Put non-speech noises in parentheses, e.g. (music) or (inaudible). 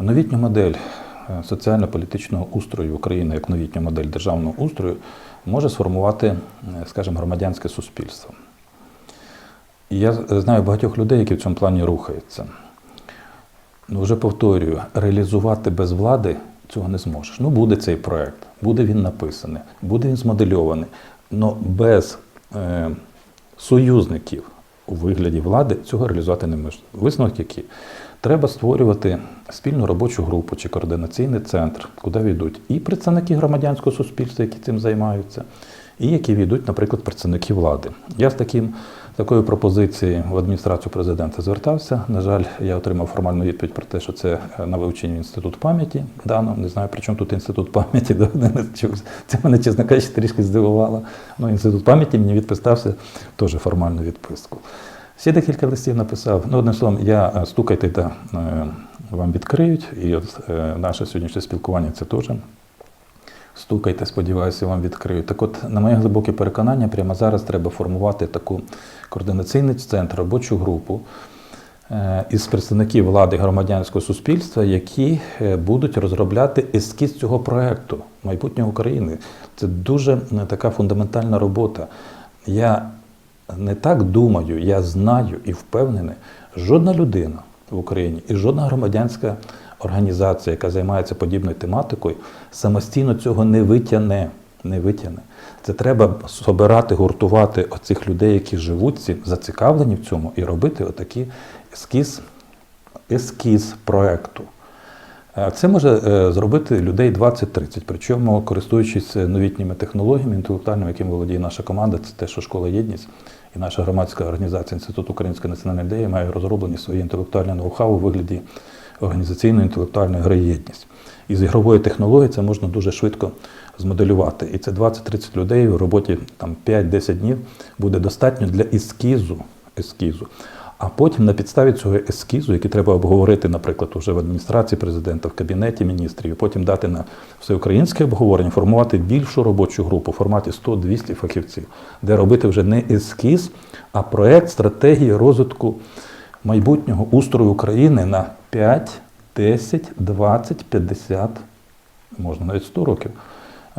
новітню модель е, соціально-політичного устрою України як новітню модель державного устрою може сформувати, е, скажімо, громадянське суспільство. І я знаю багатьох людей, які в цьому плані рухаються. Ну, вже повторюю, реалізувати без влади цього не зможеш. Ну, буде цей проект, буде він написаний, буде він змодельований. але без е, союзників у вигляді влади цього реалізувати не можна. Висновок який? Треба створювати спільну робочу групу чи координаційний центр, куди війдуть і представники громадянського суспільства, які цим займаються, і які війдуть, наприклад, представники влади. Я з таким такою пропозицією в адміністрацію президента звертався. На жаль, я отримав формальну відповідь про те, що це е, на вивченні інститут пам'яті дано. Не знаю, при чому тут інститут пам'яті. (laughs) Це мене, чесно кажучи, трішки здивувало. Ну, інститут пам'яті мені відписався теж формальну відписку. Ще декілька листів написав. Ну, одним словом, я е, стукайте та е, вам відкриють. І от наше сьогоднішнє спілкування це теж стукайте, сподіваюся, вам відкриють. Так от, на моє глибоке переконання, прямо зараз треба формувати таку координаційний центр, робочу групу е, із представників влади громадянського суспільства, які е, будуть розробляти ескіз цього проекту майбутнього України. Це дуже така фундаментальна робота. Я не так думаю, я знаю і впевнений, жодна людина в Україні і жодна громадянська організація, яка займається подібною тематикою, самостійно цього не витягне. Не витягне. Це треба собирати, гуртувати оцих людей, які живуть ці, зацікавлені в цьому, і робити отакий ескіз, ескіз проекту. Е, Це може е, зробити людей 20-30, причому користуючись новітніми технологіями, інтелектуальними, якими володіє наша команда, це те, що школа єдність і наша громадська організація Інститут Української національної ідеї має розроблені свої інтелектуальні ноу-хау у вигляді організаційної інтелектуальної гри єдність. І з ігрової технології це можна дуже швидко змоделювати. І це 20-30 людей в роботі там, 5-10 днів буде достатньо для ескізу. ескізу. А потім на підставі цього ескізу, який треба обговорити, наприклад, уже в адміністрації президента, в кабінеті міністрів, і потім дати на всеукраїнське обговорення, формувати більшу робочу групу в форматі 100-200 фахівців, де робити вже не ескіз, а проект стратегії розвитку майбутнього устрою України на 5, 10, 20, 50, можна навіть 100 років